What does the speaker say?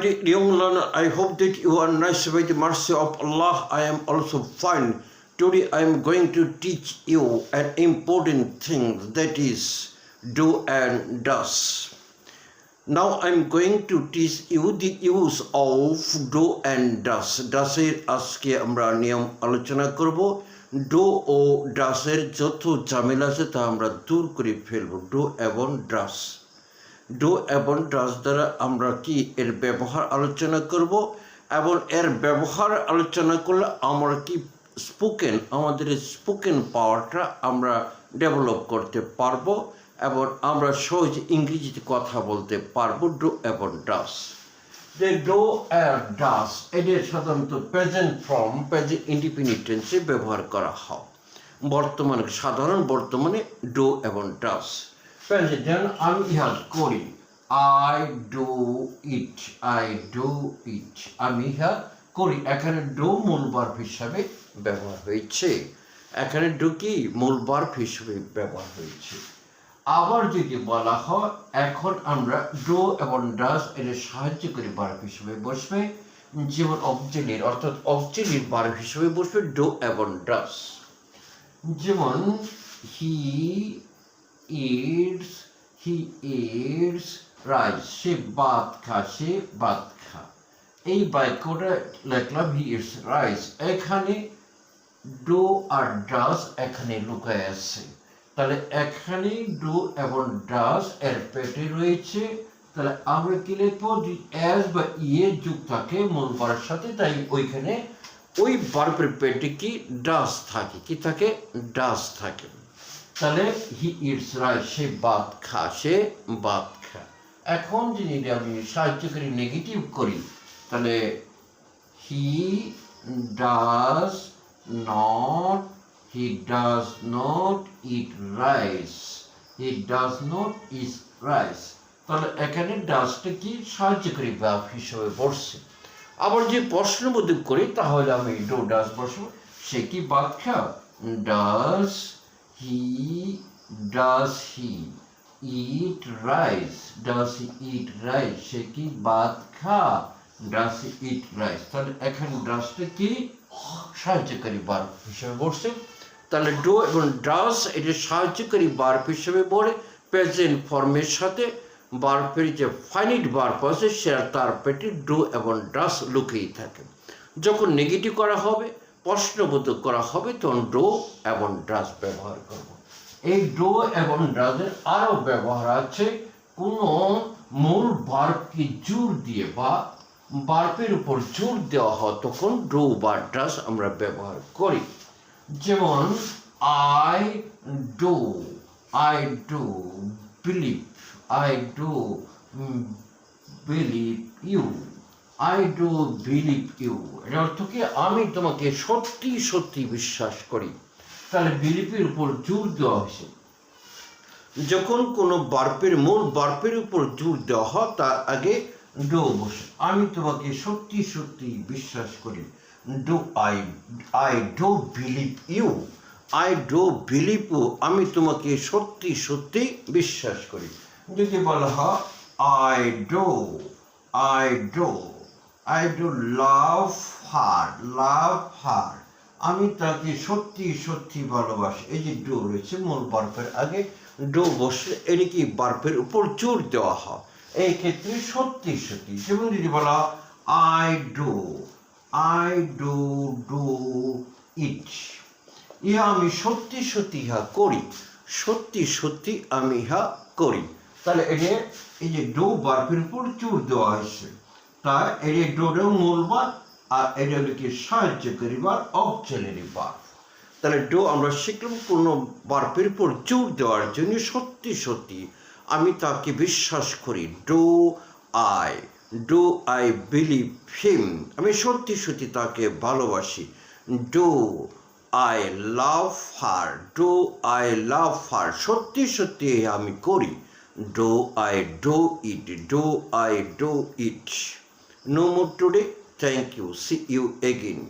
Dear young learner, I hope that you are nice by the mercy of Allah. I am also fine. Today I am going to teach you an important thing that is do and does. Now I am going to teach you the use of do and does. does আজকে আমরা নিয়ম আলোচনা করব do ও ডাসের যত ঝামেলা আছে তা আমরা দূর করে ফেলব ডো এবং ডাস ডো এবং ডাস দ্বারা আমরা কি এর ব্যবহার আলোচনা করব এবং এর ব্যবহার আলোচনা করলে আমরা কি স্পোকেন আমাদের স্পোকেন পাওয়ারটা আমরা ডেভেলপ করতে পারব এবং আমরা সহজ ইংরেজিতে কথা বলতে পারব ডো এবং ডাস। যে ডো আর ডাস এদের সাধারণত প্রেজেন্ট ফর্ম প্রেজেন্ট ইন্ডিপেন্ডেন্সে ব্যবহার করা হয়। বর্তমানে, সাধারণ বর্তমানে ডো এবং ডাস। প্রেজেন্ট আমি ইহা করি I do it I do it আমি ইহা করি এখানে ডো মূল বার্ব হিসাবে ব্যবহার হয়েছে। এখানে ডো কি? মূল বার্ব হিসাবে ব্যবহার হয়েছে। আবার যদি বলা হয়, এখন আমরা ডো এবং ডাস এর সাহায্য করে বার্ব হিসেবে বসবে। যেমন অবজেলির অর্থাৎ অবজেলির বার্ব হিসেবে বসবে ডো এবং ডাস যেমন he eats he eats rice সে ভাত খা সে ভাত খা এই বাক্যটা লিখলাম হি ইটস রাইস এখানে ডো আর ডাস এখানে লুকায় আছে। তাহলে এখানে ডু এবং ডাস এর পেটে রয়েছে। তাহলে আমরা কি লিখব? যে অ্যাজ বা ইয়ে যুগ থাকে মূল বারের সাথে, তাই ওইখানে ওই বার্বের পেটে কি ডাস থাকে? কি থাকে? ডাস থাকে। তাহলে হি ইটস রাইট, সে বাদ খা, সে বাদ খা। এখন যদি আমি সাহায্য করি নেগেটিভ করি, তাহলে he does not he does not it rice he does not eat rice. তাহলে এখানে ডাসটা কি সাহায্যকারী ভাব হিসেবে বসছে। আবার যে প্রশ্নবোধক করি, তাহলে আমি ডো ডাস বসবো। সে কি বাদ খা? Does he does he eat rice does he eat rice সে কি ভাত খা ডাস হি ইট রাইস তাহলে এখানে ডাসটা কি? সাহায্যকারী বার হিসেবে বসছে। তাহলে ডো এবং ডাস এটি সাহায্যকারী বার্প হিসেবে পড়ে প্রেজেন্ট ফর্মের সাথে বার্পের যে ফাইনিট বার্প আছে সে তার পেটে ডো এবং ডাস লুকিয়ে থাকে। যখন নেগেটিভ করা হবে প্রশ্নবোধক করা হবে, তখন ডো এবং ডাস ব্যবহার করব। এই ডো এবং ডাসের আরও ব্যবহার আছে। কোনো মূল বার্পকে জোর দিয়ে বা বার্পের উপর জোর দেওয়া হয়, তখন ডো বা ড্রাস আমরা ব্যবহার করি। যেমন, I do I do believe, I do believe you. I do believe you এর অর্থ কি? আমি তোমাকে সত্যি সত্যি বিশ্বাস করি। তাহলে বিলিপের উপর জোর দেওয়া হয়েছে। যখন কোনো বার্পের মূল বার্পের উপর জোর দেওয়া হয়, তার আগে ডো বসে। আমি তোমাকে সত্যি সত্যি বিশ্বাস করি। Do I I do believe you I do believe you আমি তোমাকে সত্যি সত্যি বিশ্বাস করি। যদি বলা হয় I do I do I do love her love her আমি তাকে সত্যি সত্যি ভালোবাসি। এই যে ডো রয়েছে, মূল বার্পের আগে ডো বসে এটিকে বার্পের উপর জোর দেওয়া হয়। এই ক্ষেত্রে সত্যি সত্যি। যেমন যদি বলা I do I do do it ইহা আমি সত্যি সত্যি ইহা করি। সত্যি সত্যি আমি ইহা করি। তাহলে এটা এই যে ডো বার্পের উপর চুর দেওয়া হয়েছে। তাই এটা ডোটা মূল বার আর এটা হচ্ছে সাহায্যকারী বার অবচেলারি বার। তাহলে ডো আমরা শিখলাম কোনো বার্পের উপর জোর দেওয়ার জন্য সত্যি সত্যি আমি তাকে বিশ্বাস করি, do I do I believe him. আমি সত্যি সত্যি তাকে ভালোবাসি। Do I love her, do I love her, সত্যি সত্যি আমি করি। Do I do it, do I do it. No more today thank you see you again